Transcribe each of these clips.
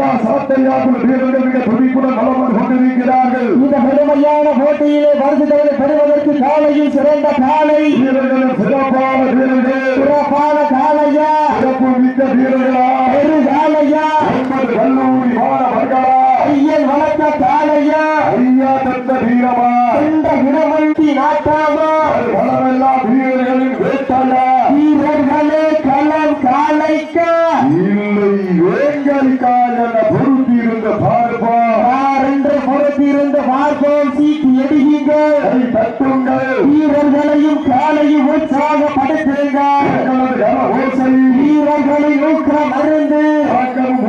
மகா சாத்தையாக்குள் வீரர்கள் மிக துடிப்புடன் வளம் கொண்டிருக்கிறார்கள். இந்த பெருமையான போட்டியிலே பரிசுகளை பெறுவதற்கு காலையும் சிறந்த காலை. வீரர்களும் சிறப்பான வீரர்கள். சிறப்பான காலையா? சிறப்பு மிக்க வீரர்களா? பெரு காலையா? ஒன்பது கல்லூரி மாணவர்களா? ஐயன் வளர்த்த காலையா? ஐயா தந்த வீரமா? இந்த இடமல்டி நாட்டாமா? வளமெல்லாம் வீரர்களின் வேட்டாளா வீரர்களே களம் காலைக்கா இல்லை வேங்கலிக்கால் என பொறுத்திருந்த பார்ப்பா யார் பொறுத்திருந்து பார்ப்போம் சீட்டு எடுவீங்கள் தட்டுங்கள். வீரர்களையும் காலையும் கன ஓசை. வீரர்களை ஊக்கம் அருந்து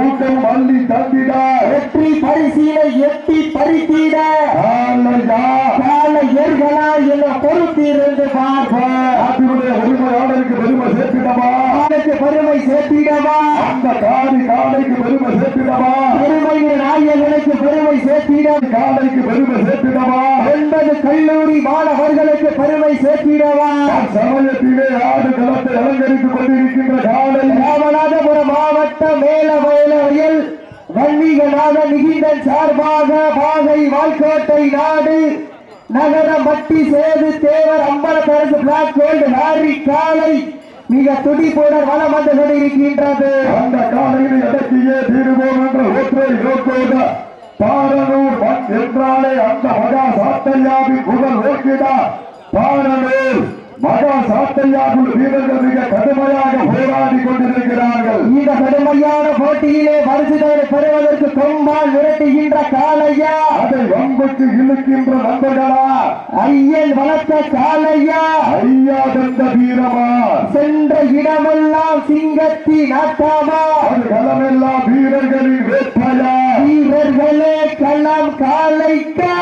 ஊக்கம் அள்ளி தந்திட. வெற்றி பரிசீலை எட்டி பறித்திட. காலையா காலையர்களா என பொறுத்திருந்து பார்ப்போம். நாட்டினுடைய உரிமையாளருக்கு பெருமை சேர்த்திடவா காலைக்கு பெருமை சேர்த்திடவா? அந்த காரி காலைக்கு பெருமை சேர்த்திடவா பெருமையின் நாயகனுக்கு பெருமை சேர்த்திட காலைக்கு பெருமை சேர்த்திடவா என்பது கல்லூரி மாணவர்களுக்கு பெருமை சேர்த்திடவா? சமயத்திலே ஆடு களத்தை அலங்கரித்துக் கொண்டிருக்கின்ற காலை ராமநாதபுரம் மாவட்ட மேலவயல் வன்மீகநாத நிகிந்தன் சார்பாக பாகை வால்கோட்டை நாடு நகர மட்டி Sethu Devar Ambalatharasu black gold Harry காலை மிக துடிப்புடன் வளம் வந்து கொண்டிருக்கின்றது. அந்த காலையில் எதற்கியே தீருவோம் என்ற ஒற்றை நோக்கோட பாரனூர் என்றாலே அந்த மகா சாத்தையாவின் முதல் ஓக்கிடா. பாரனூர் மகா சாத்தையாவுள் வீரர்கள் மிக கடுமையாக போராடி கொண்டிருக்கிறார்கள். இந்த கடுமையான போட்டியிலே பரிசுகளை பெறுவதற்கு கொம்பால் விரட்டுகின்ற காளையா? அதை வம்புக்கு இழுக்கின்ற நண்பர்களா? ஐயன் வளர்த்த காளையா? ஐயா தந்த வீரமா? சென்ற இடமெல்லாம் சிங்கத்தி நாட்டாமா அது களமெல்லாம் வீரர்களின் வேட்டையா? வீரர்களே களம் காலைக்கா.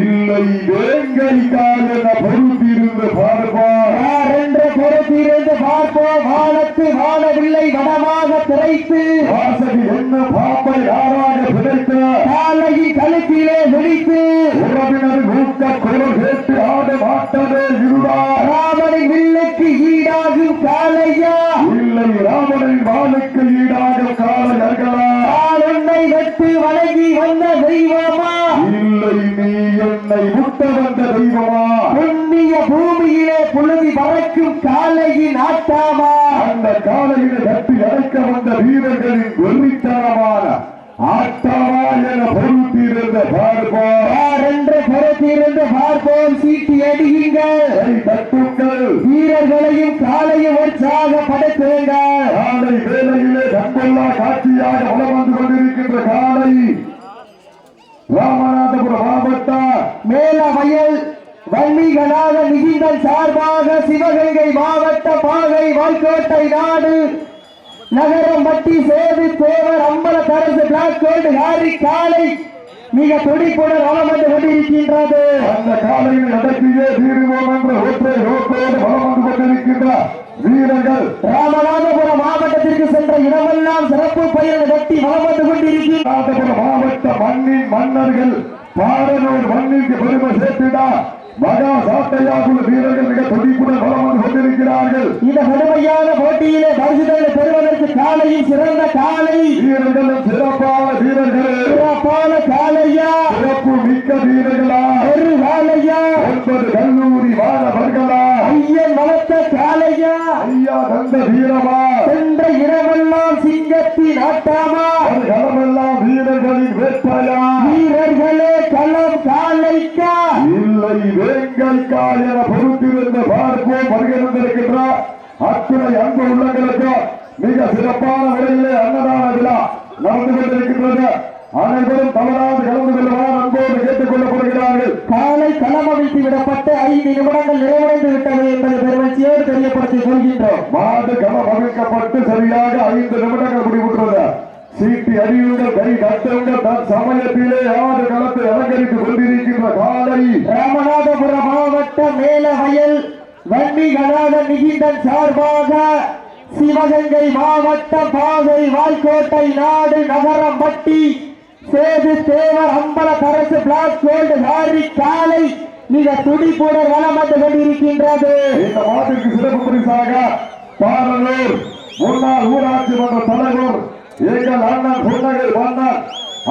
இல்லை வேங்கைக்கால் என பொறுத்திருந்து பார்ப்பார் யார் என்று பொறுத்திருந்து பார்ப்போம் வானத்து வானவில்லை வடமாக திரைத்து. வாசகி என்ன பாப்பை யாராக பிழைத்த? காலையின் கழுத்திலே விழித்து உறவினர் ஊக்க குரல் கேட்டு ஆட மாட்டவே இருடா. ராமனின் வில்லுக்கு ஈடாகும் காளையா இல்லை ராமனின் வாளுக்கு ஈடாக காலையர்களா? காலெண்ணை வெட்டு வணங்கி வந்த தெய்வமா? இல்லை நீ என்னை முட்ட வந்த தெய்வமா? புண்ணிய பூமியிலே புழுதி பறக்கும் காளையின் ஆட்டாமா? அந்த காலையில தட்டி அடைக்க வந்த வீரர்களின் வெள்ளித்தனமான ஆட்டமா என பொறுத்திருந்த பார்ப்போம் யார் என்று பொறுத்திருந்து பார்ப்போம் சீட்டி அடியுங்கள் வீரர்களையும் காலையும் உற்சாகப்படுத்துங்கள் காலை வேளையிலே கண்கொள்ளா காட்சியாக வந்து கொண்டிருக்கின்ற காலை ராமநாதபுரம் மாவட்டம் மேல வயல் வன்னிகளாக நிகிந்தல் சார்பாக சிவகங்கை மாவட்ட பாகை வாய்க்கோட்டை நாடு நகரம் பட்டி Sethu Devar Ambalatharasu black gold Harry காலை மிக துடிப்புடன் வளம் வந்து கொண்டிருக்கின்றது அந்த காலையில் நடத்தியே தீருவோம் என்ற ஒற்றை நோக்கோடு வலம் வந்து கொண்டிருக்கின்ற வீரர்கள் ராமநாதபுரம் மாவட்டத்திற்கு சென்ற இடமெல்லாம் சிறப்பு பயிர் கட்டி வளம் வந்து கொண்டிருக்கின்ற மாவட்ட மண்ணின் மன்னர்கள் பாரனூர் மண்ணிற்கு பெருமை சேர்த்திடா மகா சாட்டையாகுள்ள வீரர்கள் மிக துடிப்புடன் வலம் வந்து கொண்டிருக்கிறார்கள். இந்த கடுமையான போட்டியிலே பரிசுகளை பெறுவதற்கு காலையும் சிறந்த காலை. வீரர்களும் சிறப்பான வீரர்களே. சிறப்பான காலையா? சிறப்பு மிக்க வீரர்களா? ஒரு காலையா? ஒன்பது கல்லூரி மாணவர்களா? ஐயன் வளர்த்த காலையா? ஐயா தந்த வீரமா? சென்ற இடமெல்லாம் சிங்கத்தின் ஆட்டாமா? களமெல்லாம் வீரர்களின் வீரர்களே களம் காலைக்கா? இல்லை வேங்கல்கால் என பொறுத்திருந்த பார்ப்போம் வருகின்றிருக்கின்ற அத்துணை அன்பு உள்ளங்களுக்கு மிக சிறப்பான முறையிலே அன்னதான விழா நடந்து கொண்டிருக்கின்றது. அனைவரும் தவறாது கலந்து கொள்ளுமாறு அன்போடு கேட்டுக் கொள்ளப்படுகிறார்கள். காலை களம் அமைத்து விடப்பட்டு ஐந்து நிமிடங்கள் நிறைவடைந்து விட்டது என்பதை பெருமச்சியோடு தெரியப்படுத்திக் கொள்கின்றோம். மாடு களம் அமைக்கப்பட்டு சரியாக ஐந்து நிமிடங்கள் முடிவுற்றது சீட்டி அறியுங்கள் கை கட்டுங்கள் தன் சமயத்திலே ஆடு களத்தை அலங்கரித்துக் கொண்டிருக்கின்ற காலை. ராமநாதபுரம் மாவட்ட மேல வயல் வன்னிகளாக நிகிந்தன் சார்பாக சிவகங்கை மாவட்ட பாதை வாய்க்கோட்டை நாடு நகரம் பட்டி சேது தேவர் அம்பல கரசு பிளாக் கோல்டு ஹாரி காலை மிக துடிப்புடன் வளம் வந்து கொண்டிருக்கின்றது. இந்த மாட்டிற்கு சிறப்பு பரிசாக பாரலூர் முன்னாள் ஊராட்சி மன்ற தலைவர் எங்கள் அண்ணன் புன்னகை மன்னர்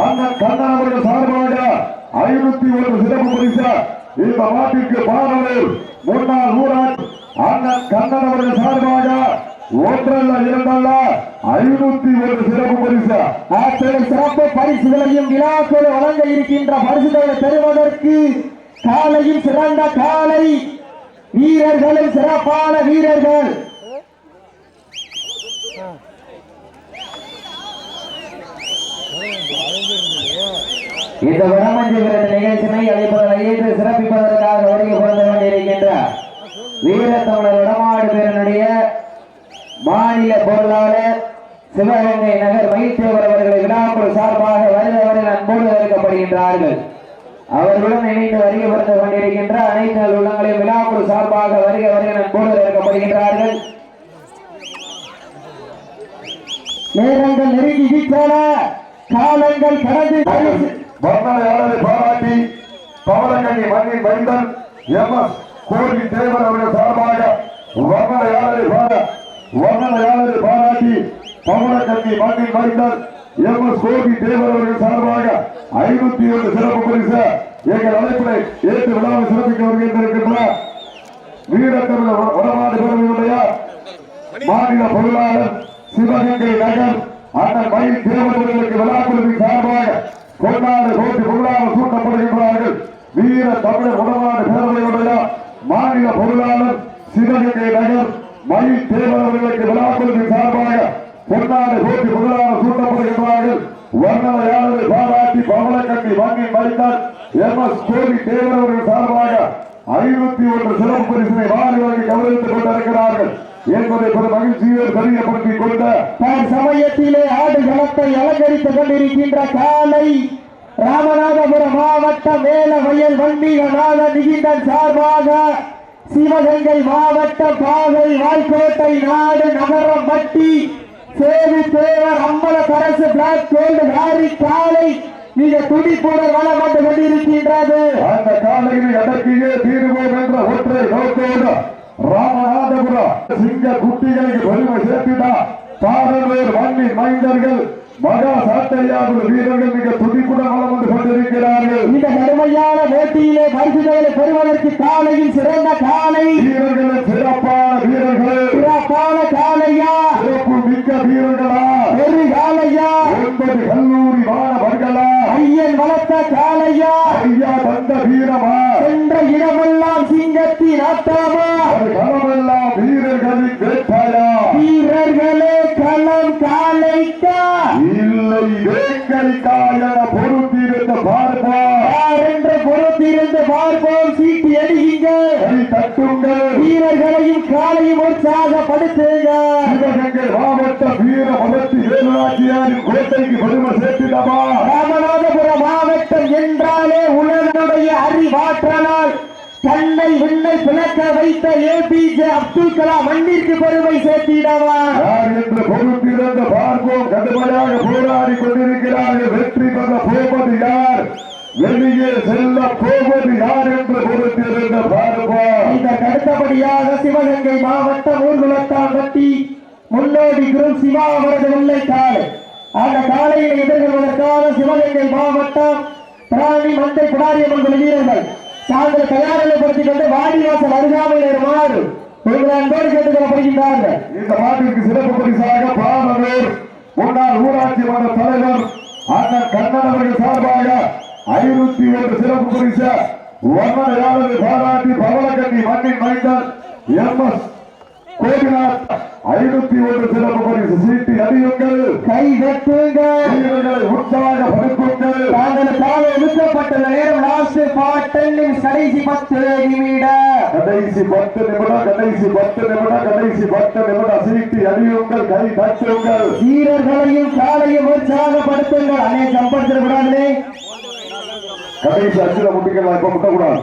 அண்ணன் கண்ணன் அவர்கள் சார்பாக ஐநூத்தி சிறப்பு பரிசு. இந்த மாட்டிற்கு பாரலூர் முன்னாள் ஊராட்சி அண்ணன் கண்ணன் அவர்கள் சார்பாக ஒன்றல்ல இரண்டல்ல ஐநூத்தி ஒரு சிறப்பு பரிசு. அத்தனை சிறப்பு பரிசுகளையும் விழாக்கள் வழங்க இருக்கின்ற பரிசுகளை பெறுவதற்கு காலையில் சிறந்த காலை. வீரர்களும் சிறப்பான வீரர்கள். இந்த வடமஞ்சி விருது நிகழ்ச்சியை அழைப்பதை ஏற்று சிறப்பிப்பதற்காக வருகை கொடுத்து கொண்டிருக்கின்ற வீரத்தமிழர் வடமாடு பேரனுடைய மாநில பொருளாளர் சிவகங்கை நகர் மகிழ்ச்சியவர் அவர்களை விழாக்குழு சார்பாக வருகிறவர்கள் அன்போடு வரவேற்கப்படுகின்றார்கள் அவர்களுடன் இணைந்து வருகை புரிந்து கொண்டிருக்கின்ற அனைத்து உள்ளங்களையும் விழாக்குழு சார்பாக வருகிறவர்கள் அன்போடு வரவேற்கப்படுகின்றார்கள் நேரங்கள் நெருங்கி விட்டன காலங்கள் கடந்து பரிசு வர்ணனையாளரை பாராட்டி பவளக்கண்ணி மண்ணின் மைந்தன் எம் எஸ் கோரி தேவர் அவர்கள் சார்பாக வர்ணனையாளரை பார வர்ணனையாளரை பாராட்டி பவளக்கண்ணி மண்ணின் மைந்தன் எம் எஸ் கோரி தேவர் அவர்கள் சார்பாக ஐநூத்தி ஒன்று சிறப்பு பரிசு எங்கள் அழைப்பினை ஏற்று விழாவை சிறப்பிக்க வருகின்றிருக்கின்ற வீரத்தமிழ் வடமாடு பேரவையுடைய மாநில பொருளாளர் சிவகங்கை நகர் அந்த மயில் தேவர்களுக்கு விழாக்குழுவின் சார்பாக கொண்டாடு கோட்டு பொருளாளர் சூட்டப்படுகின்றார்கள். வீர தமிழர் உடனாடு பேரவையுடைய மாநில பொருளாளர் சிவகங்கை நகர் மயில் தேவர்களுக்கு விழாக்குழுவின் சார்பாக கொண்டாடு கோட்டு பொருளாளர் சூட்டப்படுகின்றார்கள். வர்ணனையாளரை பாராட்டி பவளக்கண்ணி மண்ணின் மறைந்தார் எம். எஸ். கோவி தேவரவர்கள் சார்பாக ஐநூத்தி ஒன்று சிறப்பு பரிசினை வாரி வாங்கி கௌரவித்துக் கொண்டிருக்கிறார்கள். என்பதை பெரும் மகிழ்ச்சியோடு தெரியப்படுத்திக் கொண்ட சமயத்திலே ஆடுகளத்தை அலங்கரித்துக் கொண்டிருக்கின்ற காலை ராமநாதபுரம் மாவட்ட மேல வயல் வன்மீகநாத நிகிந்தன் சார்பாக சிவகங்கை மாவட்ட பாகை வாய்க்கோட்டை நாடு நகரம் மட்டி Sethu Devar Ambalakkarasu black gold Harry காலை மிக துடிப்புடன் வளம் வந்து கொண்டிருக்கின்றது. அந்த காலையினை அடக்கியே தீருவோம் என்ற ஒற்றை நோக்கோடு ராமநாதபுரம். சிங்க குட்டிகளுக்கு பெருமை சேர்த்திடா பாரலூர் மண்ணின் மைந்தர்கள் மகா சாட்டையாவில் வீரர்கள் மிக துடிப்புடன் வளம் வந்து கொண்டிருக்கிறார்கள். இந்த கடுமையான போட்டியிலே பரிசுகளை பெறுவதற்கு காலையில் சிறந்த காலை. வீரர்கள் சிறப்பான வீரர்கள். சிறப்பான காலையா? சிறப்பு மிக்க வீரர்களா? ஒரு காலையா ஒன்பது கல்லூரி மாணவர்களா ஐயன் வளர்த்த காலையா ஐயா தந்த வீரமா சென்ற இடமெல்லாம் சிங்கத்தின் ஆட்டாமா அது களமெல்லாம் வீரர்களின் வேட்டாயா வீரர்களே களம் காலைக்கா இல்லை வேங்கலிக்காயன பொறுத்திருந்த பார்ப்பா யார் என்று பொறுத்திருந்து பார்ப்போம் சீட்டி அடியுங்க கை தட்டுங்கள் வீரர்களையும் காலையும் உற்சாகப்படுத்துங்க. சிவகங்கை மாவட்ட வீர மதத்தி வேலுநாச்சியாரின் கோட்டைக்கு பெருமை சேர்த்திடமா ராமநாதபுரம் மாவட்டம் என்றாலே உலகனுடைய அறிவாற்றலால் தன்னை விண்ணை பிளக்க வைத்த ஏபிஜே அப்துல் கலாம் மண்ணிற்கு பெருமை சேர்த்திடவா? என்று பொறுத்திருந்த பார்ப்போம். கடுமையாக போராடி கொண்டிருக்கிறார்கள். வெற்றி பெற போவது யார்? வெளியே செல்ல போவது யார் என்று பொறுத்திருந்த பார்ப்போம் இதற்கு அடுத்தபடியாக சிவகங்கை மாவட்டம் ஊர்குலத்தாம்பட்டி முன்னோடி குரு சிவா அவரது வெள்ளை காலை அந்த காலையை எதிர்கொள்வதற்காக சிவகங்கை மாவட்டம் பிராணி மந்தை புடாரியம்மன் குழு வீரர்கள் தாங்கள் தயாரிப்படுத்திக் கொண்டு வாடிவாசல் அருகாமையில் வருமாறு உங்களை அன்போடு கேட்டுக் கொள்ளப்படுகின்றார்கள் இந்த மாட்டிற்கு சிறப்பு பரிசாக பாவலூர் முன்னாள் ஊராட்சி மன்ற தலைவர் அண்ணன் கண்ணன் அவர்கள் சார்பாக ஐநூத்தி ஒன்று சிறப்பு பரிசு வர்ணனையாளரை பாராட்டி பவளக்கண்ணி மண்ணின் மைந்தன் எம் எஸ் கோபிநாத். ஐநூத்தி ஒன்று சிறப்பு பரிசு சீட்டி அடியுங்கள் கை வெட்டுங்க வீரர்களை உற்சாகப்படுத்துங்கள் தாங்களுக்காக ஒதுக்கப்பட்டுள்ள நேரம் லாஸ்ட் பாட்டில் கடைசி பத்து நிமிடம் கடைசி பத்து நிமிடம் கடைசி பத்து நிமிடம் கடைசி பத்து நிமிடம் சீட்டி அடியுங்கள் கை தட்டுங்கள். வீரர்களையும் காலையும் உற்சாகப்படுத்துங்கள். சம்படுத்திட கூடாதுலே கடைசி அச்சுல முட்டிக்கலாம் இப்ப முட்டக்கூடாது.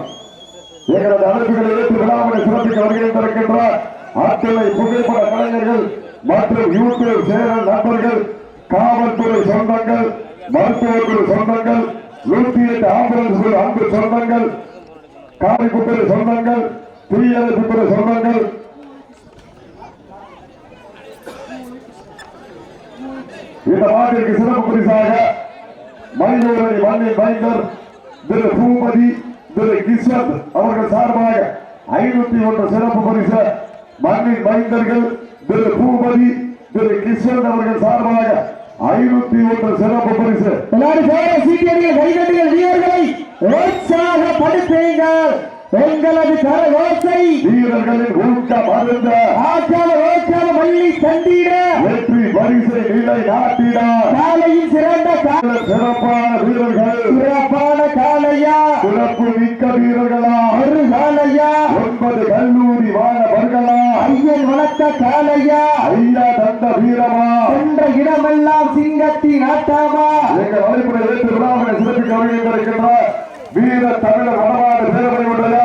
எங்களது அமைப்புகளை ஏற்று விழாவினை சிறப்பிக்க வருகின்றிருக்கின்றார் அத்தனை புகைப்பட கலைஞர்கள் மற்றும் யூடியூப் சேனல் நண்பர்கள் காவல்துறை சொந்தங்கள் மருத்துவத்துறை சொந்தங்கள் நூத்தி எட்டு ஆம்புலன்ஸ் அன்பு சொந்தங்கள் காவிக்குத்துறை சொந்தங்கள் தீயணைப்புத்துறை சொந்தங்கள். இந்த மாட்டிற்கு சிறப்பு பரிசாக உரை மண்ணின் மைந்தர் திரு பூபதி திரு கிஸ்வந்த் அவர்கள் சார்பாக ஐநூத்தி ஒன்று சிறப்பு பரிசு. மண்ணின் மைந்தர்கள் திரு பூபதி திரு கிஸ்வந்த் அவர்கள் சார்பாக ஐநூத்தி ஒன்று சிறப்பு பரிசு. எல்லாரும் சேர சீட்டியடிகள் கைதட்டிகள் வீரர்களை உற்சாகப்படுத்துங்கள் எங்களது கர ஓசை. வீரர்களின் ஊக்கம் அருந்த ஆக்கால ஓக்கால மல்லி தந்திட. வெற்றி பரிசை நிலை நாட்டிட காலையின் சிறந்த கா- சிறப்பான வீரர்கள் சிறப்பான காலையா சிறப்பு மிக்க வீரர்களா ஒரு காலையா ஒன்பது கல்லூரி மாணவர்களா காலையா ஐயா தந்த வீரமா? சென்ற இடமெல்லாம் சிங்கத்தின் ஆட்டாமா? எங்கள் வழிபட ஏற்று விழாவினை சிறப்பிக்க வருகின்றிருக்கின்ற வீர தமிழர் வடநாடு பேரவையுடைய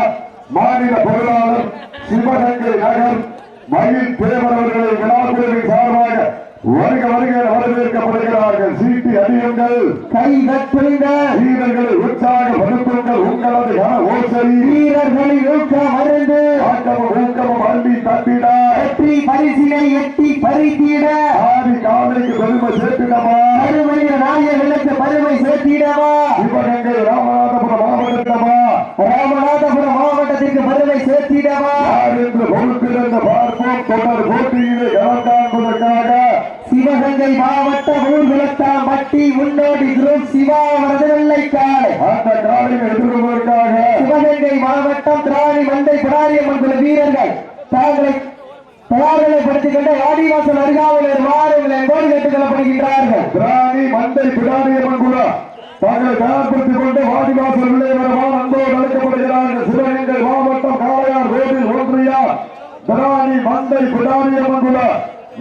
மாநில பொருளாளர் சிவகங்கை நகர் மயில் தேவர் அவர்களை விழாக்குழுவின் சார்பாக வருக வருக வரவேற்கப்படுகிறார்கள். சீட்டி அடியுங்கள் கை கட்டுங்கள் வீரர்களை உற்சாகப்படுத்துங்கள் உங்களது கன வீரர்களின் ஊக்கம் அருந்து ஆக்கமும் ஊக்கமும் அள்ளி தட்டிட வெற்றி பரிசினை எட்டி பறித்திட ஆதி காலைக்கு பெருமை சேர்த்திடமா அருமைய நாயர்களுக்கு பெருமை சேர்த்திடவா சிவகங்கை ராமநாதபுரம் மாவட்டமா ராமநாதபுரம் மாவட்டத்திற்கு பெருமை சேர்த்திடவா என்று பொறுத்திருந்த பார்ப்போம். தொடர் போட்டியிலே கலந்தாங்குவதற்காக சிவகங்கை மாவட்ட ஊர்குளத்தாம் பட்டி முன்னோடி குரூப் சிவா காலை அந்த காலையை எதிர்கொள்வதற்காக. சிவகங்கை மாவட்டம் திராணி மந்தை பிடாரியம்மன் குழு வீரர்கள். தாங்களை கொண்டு ஆடிவாசல் அருகாமையில் மாறுங்கள் என்போடு கேட்டுக் கொள்ளப்படுகின்றார்கள். பிராணி மந்தை பிடாரியம்மன் குழு தங்களை தயார்படுத்திக் கொண்டு வாடிவாசல் உள்ளே வருமான் அன்போடு அழைக்கப்படுகிறார்கள். சிவகங்கை மாவட்டம் காளையார் ரோடில் ஒன்றியா. பிராணி மந்தை பிடாரியம்மன் குழு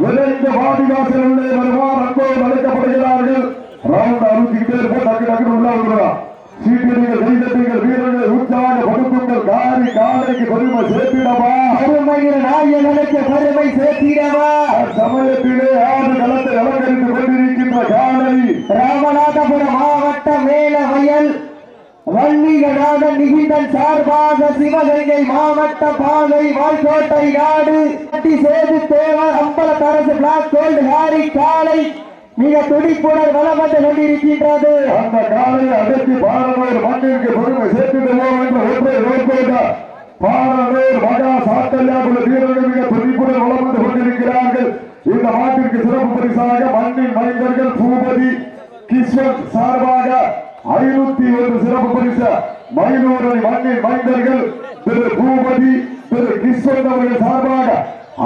விரைந்து வாடிவாசல் உள்ளே வருமான் அன்போடு அழைக்கப்படுகிறார்கள். ரவுண்ட் அறுபத்திக்கிட்டே இருப்போம் டக்கு டக்குனு உள்ள வந்துடுறோம் சீட்டியடிகள் கைதட்டிகள் வீரர்கள் உற்சாக படுத்துங்கள் காரி காலைக்கு பெருமை சேர்த்திடவா? பெருமையில் நாயகனுக்கு பெருமை சேர்த்திடவா சமயத்திலே ஆறு களத்தை அலங்கரித்துக் கொண்டிருக்கின்ற காலை ராமநாதபுரம் மாவட்டம் மேல வயல் வன்னிகநாதன் நிகிந்தன் சார்பாக சிவகங்கை மாவட்ட பாதை வாய்க்கோட்டை நாடு கட்டி Sethu Devar Ambalatharasu black gold Harry காலை மிக துடிப்புடன் வளம் வந்து கொண்டிருக்கின்றது. அந்த காலையை அடக்கி பாரனூர் மண்ணிற்கு பெருமை சேர்த்திடுவோம் என்ற ஒன்றை நோக்கோட பாரனூர் மகா சாத்தல்யாபுல வீரர்கள் மிக துடிப்புடன் வளம் வந்து கொண்டிருக்கிறார்கள். இந்த மாட்டிற்கு சிறப்பு பரிசாக மண்ணின் மைந்தர்கள் பூபதி சார்பாக ஐநூத்தி ஒன்று சிறப்பு பரிசு. மயிலூரணி மண்ணின் மைந்தர்கள் திரு பூபதி திரு கிஸ்வந்த் அவர்கள் சார்பாக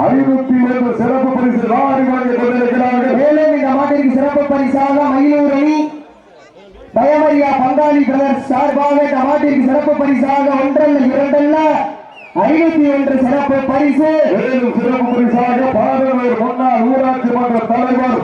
ஐநூத்தி ஒன்று சிறப்பு பரிசு வாரி வாங்கி கொண்டிருக்கிறார்கள். மேலும் இந்த மாட்டிற்கு சிறப்பு பரிசாக மயிலூரணி பயமரியா பங்காளி பிரதர்ஸ் சார்பாக இந்த மாட்டிற்கு சிறப்பு பரிசாக ஒன்றல்ல இரண்டல்ல ஐநூத்தி ஒன்று சிறப்பு பரிசு. மேலும் சிறப்பு பரிசாக பாரனூர் முன்னாள் ஊராட்சி மன்ற தலைவர்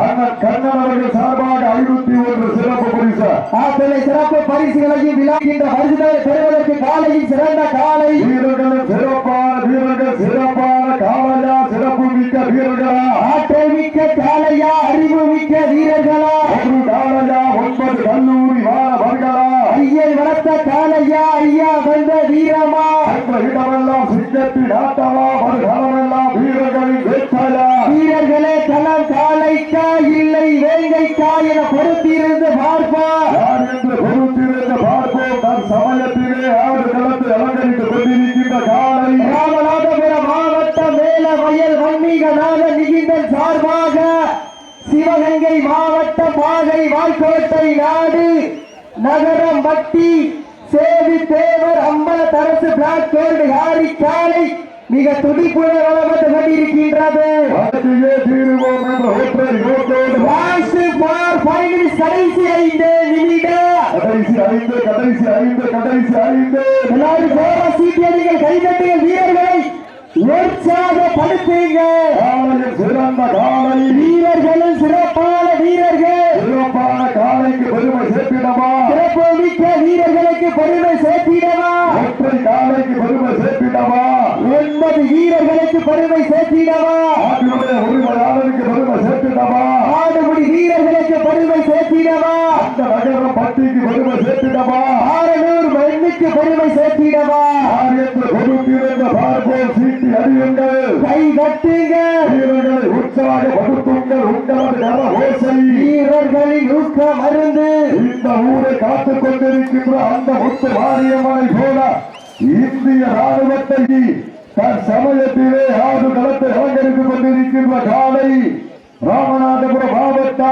அண்ணன் கண்ணன் அவர்கள் சார்பாக ஐநூத்தி ஒன்று சிறப்பு பரிசு. ஆத்தனை சிறப்பு பரிசுகளையும் விழாக்கின்ற பரிசுகளை பெறுவதற்கு காலையில் சிறந்த காலை. வீரர்களும் சிறப்பான வீரர்கள் சிறப்பான காலையா சிறப்பு மிக்க வீரர்களா ஆற்றல் மிக்க காளையா அறிவு மிக்க வீரர்களா ஒரு காலையா ஒன்பது கல்லூரி மாணவர்களா ஐயன் வளர்த்த காளையா ஐயா வந்த வீரமா அந்த ஆட்டமா வருகாலமெல்லாம் வீரர்களின் வேட்டையா வீரர்களே களம் காளைக்கா இல்லை வேங்கைக்கா என பொறுத்திருந்து பார்ப்பா யார் என்று பொறுத்திருந்து பார்ப்போம். தன் சமயத்திலே ஆடு களத்தை அலங்கரித்துக் கொண்டிருக்கின்ற காலை. ராமநாதபுரம் மாவட்டம் மேல வயல் வன்மீகநாத நிகிந்தன் சார்பாக சிவகங்கை மாவட்டம் பாகை வாய்க்கோட்டை நாடு நகரம் வட்டி சேவி தேவர் அம்பல தரசு பிளாக் கோல்டு ஹாரி காலை மிக துடிப்புடன் வளர்ந்து கொண்டிருக்கின்றது. கடைசி ஐந்து நிமிடம் கடைசி ஐந்து கடைசி ஐந்து கடைசி ஐந்து. எல்லாரும் போரா சீட்டியடிகள் கைதட்டிகள் வீரர்களை. உற்சாகப்படுத்துங்கள். சிறந்த காலை. வீரர்களும் சிறப்பான வீரர்கள் சிறப்பான காலைக்கு பெருமை சேர்த்திடமா சிறப்பு மிக்க வீரர்களுக்கு பெருமை சேர்த்திடவா ஒற்றை காலைக்கு பெருமை சேர்த்திடமா ஒன்பது வீரர்களுக்கு பெருமை சேர்த்திடவா? நாட்டினுடைய உரிமையாளருக்கு பெருமை சேர்த்திடமா ஆடுபடி வீரர்களுக்கு பெருமை சேர்த்திடவா? அந்த நகரம் பட்டிக்கு பெருமை சேர்த்திடமா ஆரனூர் மண்ணுக்கு பெருமை சேர்த்திடவா? ஆரியத்தில் கொடுத்திருந்த பார்ப்போம் சீட்டி அறியுங்கள் கை கட்டுங்க. வீரர்களை உற்சாகப்படுத்துங்கள் உங்களது கர ஓசை. வீரர்களின் ஊக்க மருந்து. இந்த ஊரை காத்துக் கொண்டிருக்கின்ற அந்த முத்து மாரியம்மனை போல இந்திய ராணுவத்தை தற்சமயத்திலே ஆறு களத்தை அலங்கரித்துக் கொண்டிருக்கின்ற காலை ராமநாதபுரம் மாவட்ட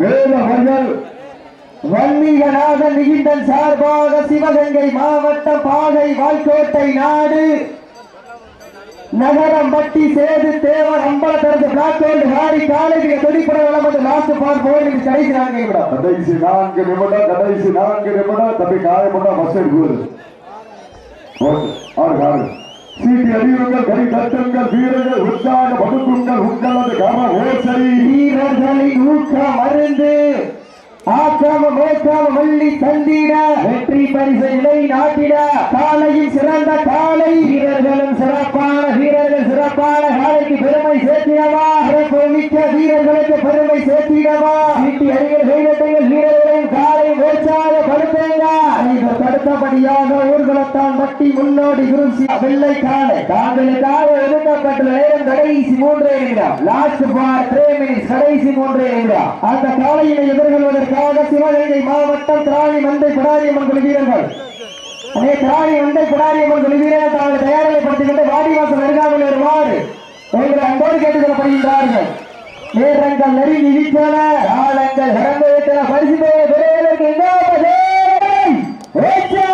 மேல வயல் வன்மீகநாத நிகிந்தன் சார்பாக சிவகங்கை மாவட்டம் பாகை வாய்க்கோட்டை நாடு. நகரம் பட்டி Sethu Devar Ambalatharasu black gold Harry college துடிப்பட வளமது லாஸ்ட் பார் போல் கடைசி நான்கு நிமிடம். கடைசி நான்கு நிமிடம் கடைசி நான்கு நிமிடம் தப்பி காயப்பட்டா பஸ் ஆறு சீட்டி அறிவுங்கள் கை தட்டுங்கள் வீரர்கள் உற்சாக படுக்குங்கள் உங்களது கர ஓசை. வீரர்களின் ஊக்க மருந்து ஆக்காம மேற்காம வள்ளி தந்திட வெற்றி பரிசை நிலை நாட்டிட. காலையும் சிறந்த காலை. வீரர்களும் சிறப்பான வீரர்கள் சிறப்பான காலைக்கு பெருமை சேர்த்திடவா? சிறப்பு மிக்க வீரர்களுக்கு பெருமை சேர்த்திடவா? வீட்டி அறிஞர் கைதட்டுங்கள் வீரர்களையும் காலை உற்சாகப்படுத்துங்க அடுத்தபடியாக தடுத்தபடியாக ஊர்வலத்தான் மட்டி முன்னோடி குருசி வெள்ளை காலை தாங்களுக்காக ஒதுக்கப்பட்டுள்ள நேரம் கடைசி மூன்றே நிமிடம். லாஸ்ட் பார் த்ரீ மினிட்ஸ் கடைசி மூன்றே நிமிடம். அந்த காலையினை எதிர்கொள்வதற்காக சிவகங்கை மாவட்டம் திராணி மந்தை பிடாரியம்மன் குழு வீரர்கள். அதே திராணி மந்தை பிடாரியம்மன் குழு வீரர்கள் தாங்கள் தயாரிப்படுத்திக் கொண்டு வாடிவாசல் அருகாமல் வருமாறு எங்களை அன்போடு கேட்டுக்கொள்ளப்படுகின்றார்கள். நேரங்கள் நெருங்கி விட்டன காலங்கள் கடந்து விட்டன பரிசு பெறுவதற்கு எங்களது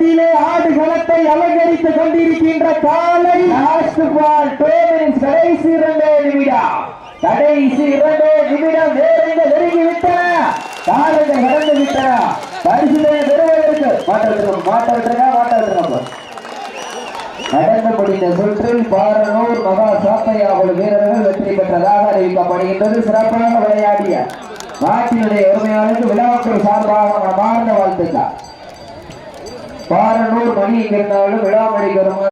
மத்தியிலே ஆடு களத்தை அலங்கரித்துக் கொண்டிருக்கின்ற காலை லாஸ்ட் பால் டோமினின்ஸ் கடைசி இரண்டே நிமிடம். கடைசி இரண்டே நிமிடம். நேரங்கள் நெருங்கி விட்டன காலங்கள் கடந்து விட்டன. பரிசுகளை பெறுவதற்கு மாட்ட விட்டுருங்க மாட்ட நடந்து முடிந்த சுற்றில் பாரனூர் மகா சாத்தையா ஒரு வீரர்கள் வெற்றி பெற்றதாக அறிவிக்கப்படுகின்றது. சிறப்பாக விளையாடிய நாட்டினுடைய உரிமையாளருக்கு விழாக்கள் சார்பாக மனமார்ந்த வாழ்த்துக்கள். பாரனூர் மணி இருந்தாலும் விழாமணி பெறுமாறு